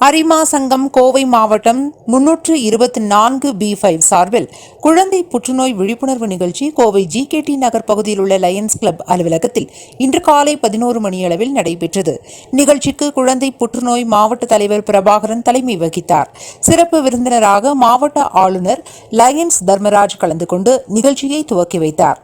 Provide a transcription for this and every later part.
அரிமா சங்கம் கோவை மாவட்டம் முன்னூற்று இருபத்தி நான்கு பி ஃபைவ் சார்பில் குழந்தை புற்றுநோய் விழிப்புணர்வு நிகழ்ச்சி கோவை ஜிகேடி நகர் பகுதியில் உள்ள லயன்ஸ் கிளப் அலுவலகத்தில் இன்று காலை பதினோரு மணியளவில் நடைபெற்றது. நிகழ்ச்சிக்கு குழந்தை புற்றுநோய் மாவட்ட தலைவர் பிரபாகரன் தலைமை வகித்தார். சிறப்பு விருந்தினராக மாவட்ட ஆளுநர் லயன்ஸ் தர்மராஜ் கலந்து கொண்டு நிகழ்ச்சியை துவக்கி வைத்தார்.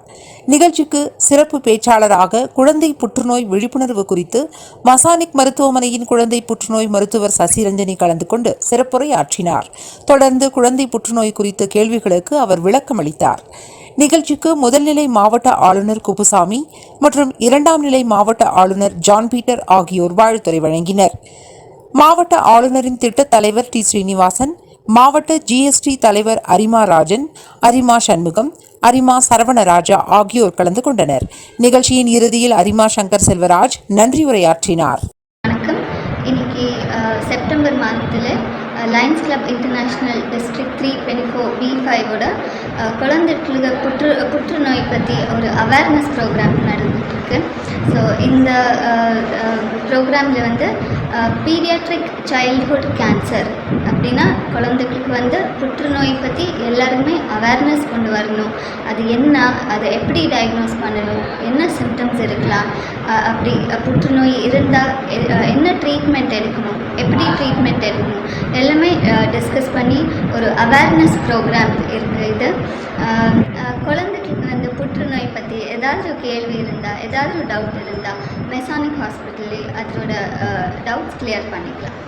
நிகழ்ச்சிக்கு சிறப்பு பேச்சாளராக குழந்தை புற்றுநோய் விழிப்புணர்வு குறித்து மசானிக் மருத்துவமனையின் குழந்தை புற்றுநோய் மருத்துவர் சசிரஞ்சனி கலந்து கொண்டு சிறப்புரை ஆற்றினார் தொடர்ந்து குழந்தை புற்றுநோய் குறித்த கேள்விகளுக்கு அவர் விளக்கம் அளித்தார். நிகழ்ச்சிக்கு முதல்நிலை மாவட்ட ஆளுநர் குப்புசாமி மற்றும் இரண்டாம் நிலை மாவட்ட ஆளுநர் ஜான் பீட்டர் ஆகியோர் வாழ்த்துறை வழங்கினர். மாவட்ட ஆளுநரின் திட்ட தலைவர் டி ஸ்ரீனிவாசன் மாவட்ட ஜிஎஸ்டி தலைவர் அரிமா ராஜன் அரிமா சண்முகம் அரிமா சரவணராஜா ஆகியோர் கலந்து கொண்டனர். நிகழ்ச்சியின் இறுதியில் அரிமா சங்கர் செல்வராஜ் நன்றி உரையாற்றினார். வணக்கம். இன்னைக்கு செப்டம்பர் மாதத்தில் Lions club international district three twenty four B ஃபைவோட குழந்தைகளுக்கு புற்று புற்றுநோய் பற்றி ஒரு அவேர்னஸ் ப்ரோக்ராம் நடந்துகிட்ருக்கு ஸோ இந்த ப்ரோக்ராமில் வந்து பீடியாட்ரிக் சைல்ட்ஹுட் கேன்சர் அப்படின்னா குழந்தைகளுக்கு வந்து புற்றுநோய் பற்றி எல்லாருமே அவேர்னஸ் கொண்டு வரணும். அது என்ன அதை எப்படி டயக்னோஸ் பண்ணணும் என்ன சிம்டம்ஸ் இருக்கலாம் அப்படி புற்றுநோய் இருந்தால் என்ன ட்ரீட்மெண்ட் எடுக்கணும் எப்படி ட்ரீட்மெண்ட் எடுக்கணும் எல்லாம் டிஸ்கஸ் பண்ணி ஒரு அவேர்னஸ் ப்ரோக்ராம் இருக்குது இது. குழந்தைக்கு வந்து புற்றுநோய் பற்றி ஏதாவது ஒரு கேள்வி இருந்தால் ஏதாவது ஒரு டவுட் இருந்தால் மெசானிக் ஹாஸ்பிட்டலில் அதோட டவுட்ஸ் கிளியர் பண்ணிக்கலாம்.